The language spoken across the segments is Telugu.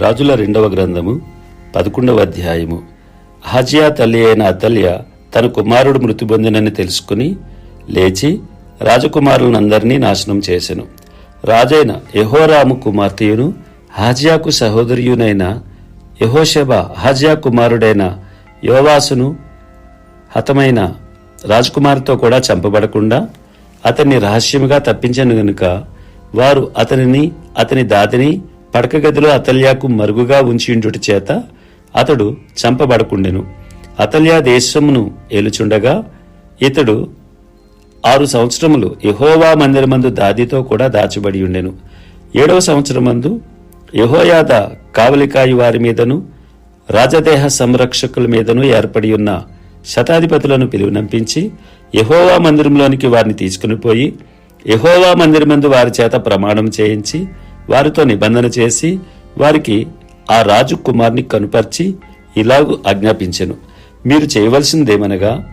రాజుల రెండవ గ్రంథము పదకొండవ అధ్యాయము. హజియా తల్లి అయిన అతల్య తన కుమారుడు మృతి పొందినని తెలుసుకుని లేచి రాజకుమారులందరినీ నాశనం చేసెను. రాజైన యహోరాము కుమార్తెయును హాజియాకు సహోదరియునైన యహోషబ హాజియా కుమారుడైన యోవాసును హతమైన రాజకుమారితో కూడా చంపబడకుండా అతన్ని రహస్యముగా తప్పించను గనుక వారు అతనిని అతని దాదిని పడక గదిలో అతల్యాకు మరుగుగా ఉంచిండుట చేత అతడు చంపబడకుండెను. అతల్యా దేశమును ఏలుచుండగా ఇతడు ఆరు సంవత్సరములు యహోవా మందిరమందు దాదితో కూడా దాచబడి ఉండెను ఏడవ సంవత్సరమందు యహోయాద కావలికాయి వారి మీదను రాజదేహ సంరక్షకుల మీదను ఏర్పడి ఉన్న శతాధిపతులను పిలువనంపించి యహోవా మందిరంలోనికి వారిని తీసుకుని పోయి యహోవా మందిరమందు వారి చేత ప్రమాణం చేయించి వారితో నిబంధన చేసి వారికి ఆ రాజు కుమార్ని కనుపర్చి ఇలాగు ఆజ్ఞాపించెను. మీరు చేయవలసిందేమనగా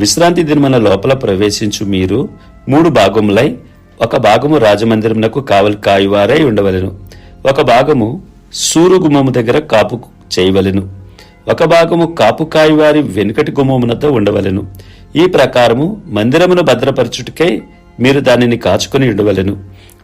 విశ్రాంతి దినమన లోపల ప్రవేశించు మీరు మూడు భాగములై ఒక భాగము రాజమందిరమునకు కావలి కాయువారై ఉండవలెను. ఒక భాగము సూరు గుమ్మము దగ్గర కాపు చేయవలెను. ఒక భాగము కాపు కాయువారి వెనుకటి గుమ్మమునతో ఉండవలెను. ఈ ప్రకారము మందిరమును భద్రపరచుటకై మీరు దానిని కాచుకొని ఉండవలెను.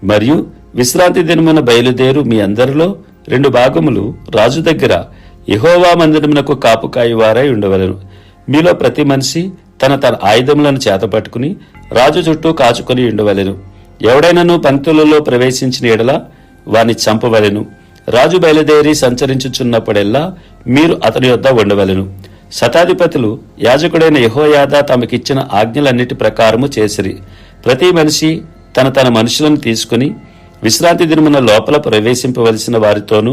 మరియు విశ్రాంతి దినమున బయలుదేరు మీ అందరిలో రెండు భాగములు రాజు దగ్గర యహోవా మందిరమునకు కాపు కాయువారై ఉండవలెను. మీలో ప్రతి మనిషి తన తన ఆయుధములను చేతపట్టుకుని రాజు చుట్టూ కాచుకొని ఉండవలెను. ఎవడైనను పంక్తులలో ప్రవేశించిన ఎడల వాని చంపవలెను. రాజు బయలుదేరి సంచరించుచున్నప్పుడెల్లా మీరు అతని యొద్ద ఉండవలెను. శతాధిపతులు యాజకుడైన యహోయాద తమకిచ్చిన ఆజ్ఞలన్నిటి ప్రకారము చేసిరి. ప్రతి మనిషి తన తన మనుషులను తీసుకుని విశ్రాంతి దినమున లోపల ప్రవేశింపవలసిన వారితోనూ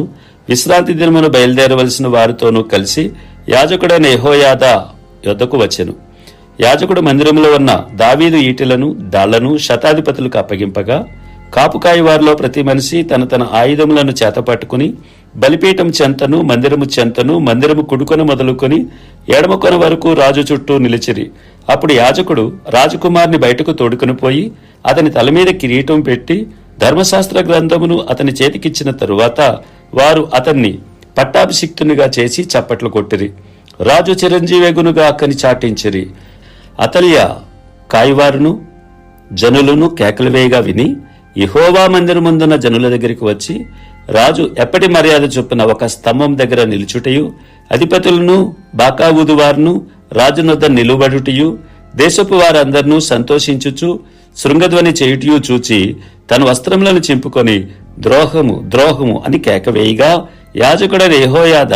విశ్రాంతి దినమున బయలుదేరవలసిన వారితోనూ కలిసి యాజకుడైన యహోయాద యొద్దకు వచ్చెను. యాజకుడు మందిరంలో ఉన్న దావీదు ఈటెలను దాళ్ళను శతాధిపతులకు అప్పగింపగా కాపుకాయి వారిలో ప్రతి మనిషి తన తన ఆయుధములను చేతపట్టుకుని బలిపీఠం చెంతను మందిరము చెంతను మందిరము కుడుకొన మొదలుకొని ఎడమకొని వరకు రాజు చుట్టూ నిలిచిరి. అప్పుడు యాజకుడు రాజకుమార్ని బయటకు తోడుకొని పోయి అతని తల మీద కిరీటం పెట్టి ధర్మశాస్త్ర గ్రంథమును అతని చేతికిచ్చిన తరువాత వారు అతన్ని పట్టాభిషిక్తునిగా చేసి చప్పట్లు కొట్టిరి. రాజు చిరంజీవేగునుగా అక్కని చాటించిరి. అతలియ కాయివారును జనులను కేకలు వేయగా విని ఇహోవా మందిరముందున్న జనుల దగ్గరికి వచ్చి రాజు ఎప్పటి మర్యాద చొప్పున ఒక స్తంభం దగ్గర నిలుచుటయు అధిపతులను బాకావుదువారును రాజునొద్ద నిలువడుటయు దేశపు వారందరినూ సంతోషించుచు శృంగధ్వని చేయుటూ చూచి తన వస్త్రములను చింపుకొని ద్రోహము ద్రోహము అని కేకవేయగా యాజకుడైన యహోయాద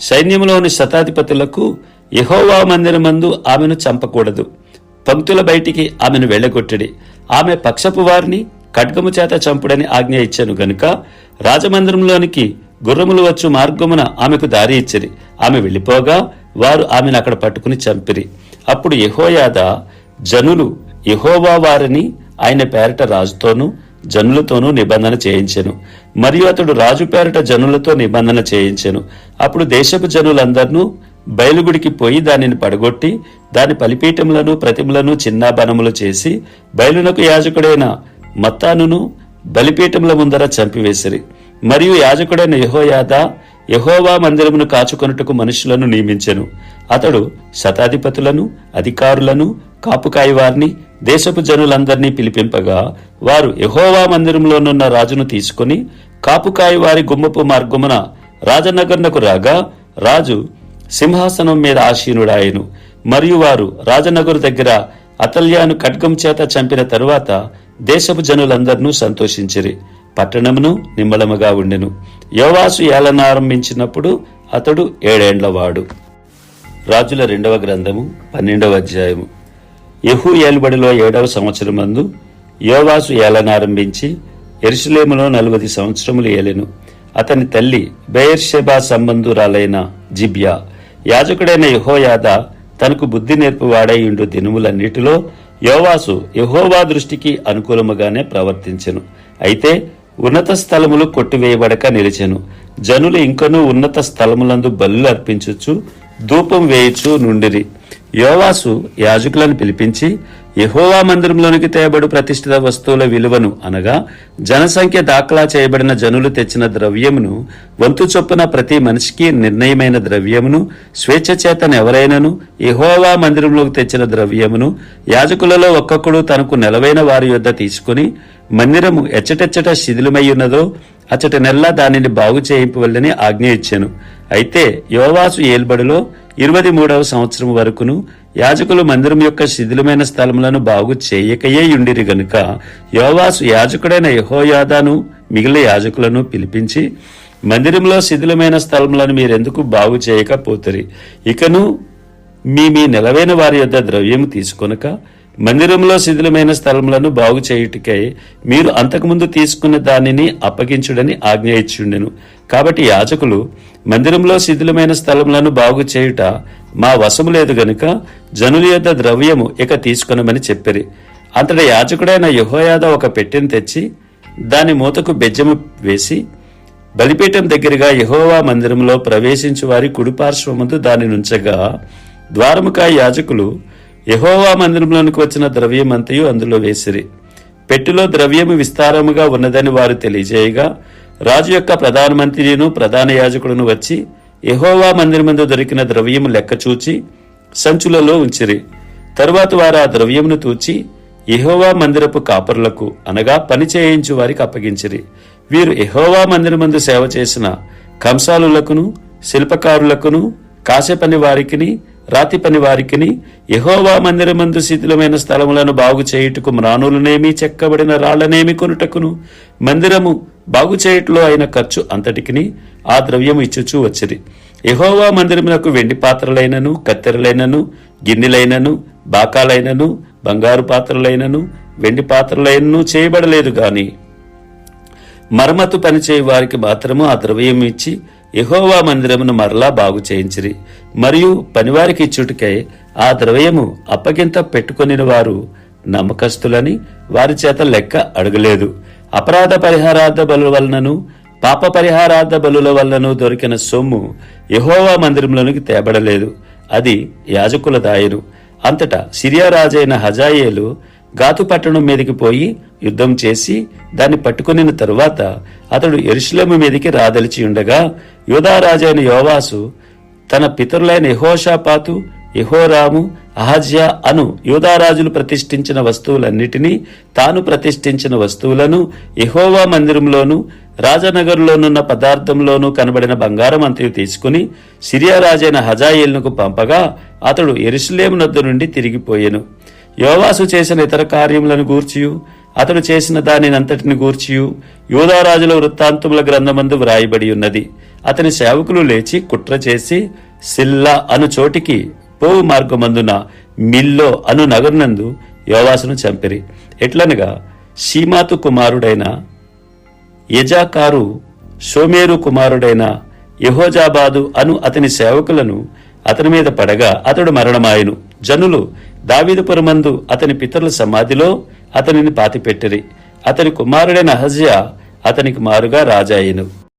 సైన్యములోని శతాధిపతులకు యహోవా మందిరమందు ఆమెను చంపకూడదు. పంక్తుల బయటికి ఆమెను వెళ్ళగొట్టడి. ఆమె పక్షపు వారిని ఖడ్గము చేత చంపుడని ఆజ్ఞ ఇచ్చాను గనుక రాజమందిరంలోనికి గుర్రములు వచ్చు మార్గమున ఆమెకు దారి ఇచ్చిరి. ఆమె వెళ్ళిపోగా వారు ఆమెను అక్కడ పట్టుకుని చంపిరి. అప్పుడు యహోయాద జనులు యహోవా వారిని ఆయన పేరట రాజుతోనూ జనులతోనూ నిబంధన చేయించెను. మరియు అతడు రాజు పేరట జనులతో నిబంధన చేయించెను. అప్పుడు దేశపు జనులందరినూ బయలుగుడికి పోయి దానిని పడగొట్టి దాని పలిపీఠములను ప్రతిమలను చిన్నాబనములు చేసి బయలునకు యాజకుడైన మత్తానును బలిపీఠముల ముందర చంపివేసిరి. మరియు యాజకుడైన యహోయాద యహోవా మందిరమును కాచుకొనుటకు మనుషులను నియమించెను. అతడు శతాధిపతులను అధికారులను కాపుకాయి వారిని దేశపు జనులందరినీ పిలిపింపగా వారు యహోవా మందిరంలోనున్న రాజును తీసుకుని కాపుకాయి వారి గుమ్మపు మార్గమున రాజనగర్నకు రాగా రాజు సింహాసనం మీద ఆశీనుడాయెను మరియు వారు రాజనగరు దగ్గర అతల్యాను ఖడ్గం చేత చంపిన తరువాత దేశపు జనులందరినూ సంతోషించిరి. పట్టణమును నిమ్మలముగా ఉండెను. యోవాసు ఏలనారంభించినప్పుడు అతడు ఏడేండ్లవాడు. రాజుల రెండవ గ్రంథము పన్నెండవ అధ్యాయము. యహూ ఏలుబడిలో ఏడవ సంవత్సరమందు యోవాసు ఏలనారంభించి ఎరుసలేములో నలభై సంవత్సరములు ఏలెను. అతని తల్లి బెయర్షెబా సంబంధురాలైన జిబ్యా యాజకుడైన యహోయాద తనకు బుద్ధి నేర్పువాడైండు దినములన్నిటిలో యోవాసు యహోవా దృష్టికి అనుకూలముగానే ప్రవర్తించెను. అయితే ఉన్నత స్థలములు కొట్టివేయబడక నిలిచెను. జనులు ఇంకనూ ఉన్నత స్థలములందు బలు అర్పించుచు ధూపం వేయుచు నుండిరి. యోవాసు యాజకులను పిలిపించి యహోవా మందిరంలోనికి తేబడు ప్రతిష్ఠిత వస్తువుల విలువను అనగా జనసంఖ్య దాఖలా చేయబడిన జనులు తెచ్చిన ద్రవ్యమును వంతు చొప్పున ప్రతి మనిషికి నిర్ణయమైన ద్రవ్యమును స్వేచ్ఛ చేతన ఎవరైనను మందిరంలోకి తెచ్చిన ద్రవ్యమును యాజకులలో ఒక్కొక్కడు తనకు నెలవైన వారి యొద్ద తీసుకుని మందిరము ఎచ్చటెచ్చట శిథిలమై ఉన్నదో అచ్చట నెల్లా దానిని బాగు చేయింపవల్లని ఆజ్ఞ ఇచ్చాను. అయితే యోవాసు ఏల్బడిలో ఇరవై మూడవ సంవత్సరం వరకును యాజకులు మందిరం యొక్క శిథిలమైన స్థలములను బాగు చేయకయే యుండిరి గనుక యోవాసు యాజకుడైన యహోయాదాను మిగిలిన యాజకులను పిలిపించి మందిరంలో శిథిలమైన స్థలములను మీరెందుకు బాగు చేయకపోతరి? ఇకను మీ మీ నిలవైన వారి యొక్క ద్రవ్యము తీసుకొనక మందిరంలో శిథిలమైన స్థలములను బాగు చేయుటికై మీరు అంతకుముందు తీసుకున్న దానిని అప్పగించుడని ఆజ్ఞ కాబట్టి యాజకులు మందిరంలో శిథిలమైన స్థలములను బాగు చేయుట మా వశము లేదు గనుక జనుల యొక్క ద్రవ్యము ఇక తీసుకొనమని చెప్పిరి. అంతటి యాజకుడైన యహోయాద ఒక పెట్టెను తెచ్చి దాని మూతకు బెజ్జము వేసి బలిపీఠం దగ్గరగా యహోవా మందిరంలో ప్రవేశించు వారి కుడిపార్శ్వముందు దాని నుంచగా ద్వారముకాయ యాజకులు యహోవా మందిరంలోనికి వచ్చిన ద్రవ్యమంతయు అందులో వేసిరి. పెట్టులో ద్రవ్యము విస్తారముగా ఉన్నదని వారు తెలియజేయగా రాజు యొక్క ప్రధానమంత్రిను ప్రధాన యాజకుడును వచ్చి యహోవా మందిరమందు దొరికిన ద్రవ్యము లెక్క చూచి సంచులలో ఉంచిరి. తరువాత వారు ఆ ద్రవ్యమును తూచి యహోవా మందిరపు కాపరులకు అనగా పని చేయించు వారికి అప్పగించిరి. వీరు యహోవా మందిరమందు సేవ చేసిన కంసాలులకును శిల్పకారులకును కాసే పని వారికిని రాతి పని వారికిని యహోవా మందిరమందు శిథిలమైన స్థలములను బాగు చేయుటకు మ్రానులనేమి చెక్కబడిన రాళ్ళనేమి కొనుటకును? మందిరము బాగు చేయుటలో అయిన ఖర్చు అంతటికిని ఆ ద్రవ్యము ఇచ్చుచూ వచ్చిరి. యహోవా మందిరమునకు వెండి పాత్రలైనను కత్తెరలైనను గిన్నెలైనను బాకాలైనను బంగారు పాత్రలైనను వెండి పాత్రలైనను చేయబడలేదు గాని మరమ్మతు పనిచేయు వారికి మాత్రము ఆ ద్రవ్యం ఇచ్చి యహోవా మందిరమును మరలా బాగు చేయించిరి. మరియు పనివారికి ఇచ్చుటికై ఆ ద్రవ్యము అప్పగింత పెట్టుకొనిన వారు నమ్మకస్తులని వారి చేత లెక్క అడగలేదు. అపరాధ పరిహారార్థ బలుల వలనను పాప పరిహారార్థ బలుల వలనను దొరికిన సొమ్ము యహోవా మందిరంలోనికి తేబడలేదు. అది యాజకుల దాయను అంతటా సిరియా రాజైన హజాయేలు గాతు పట్టణం మీదకి పోయి యుద్ధం చేసి దాన్ని పట్టుకునిన తరువాత అతడు ఎరుషులము మీదకి రాదలిచి ఉండగా యోధారాజైన యోవాసు తన పితరులైన యహోషాపాతు యహోరాము అహజ్యా అను యూదారాజులు ప్రతిష్ఠించిన వస్తువులన్నిటినీ తాను ప్రతిష్ఠించిన వస్తువులను యహోవా మందిరంలోను రాజనగర్లోనున్న పదార్థంలోనూ కనబడిన బంగారం అంతయు తీసుకుని సిరియా రాజైన హజాయేలునకు పంపగా అతడు ఎరుసలేము నద్దు నుండి తిరిగిపోయెను. యోవాసు చేసిన ఇతర కార్యములను గూర్చియు అతడు చేసిన దానినంతటిని గూర్చియు యోధారాజుల వృత్తాంతముల గ్రంథమందు వ్రాయబడి ఉన్నది. అతని సేవకులు లేచి కుట్ర చేసి సిల్లా అను చోటికి పోవు మార్గమందున మిల్లో అను నగరునందు యోవాసును చంపిరి. ఎట్లనగా సీమాతు కుమారుడైన యజాకారు షోమేరు కుమారుడైన యహోజాబాదు అను అతని సేవకులను అతని మీద పడగా అతడు మరణమాయను. జనులు దావీదుపురమందు అతని పితరుల సమాధిలో అతనిని పాతిపెట్టిరి. అతని కుమారుడైన అహజ్యా అతనికి మారుగా రాజాయను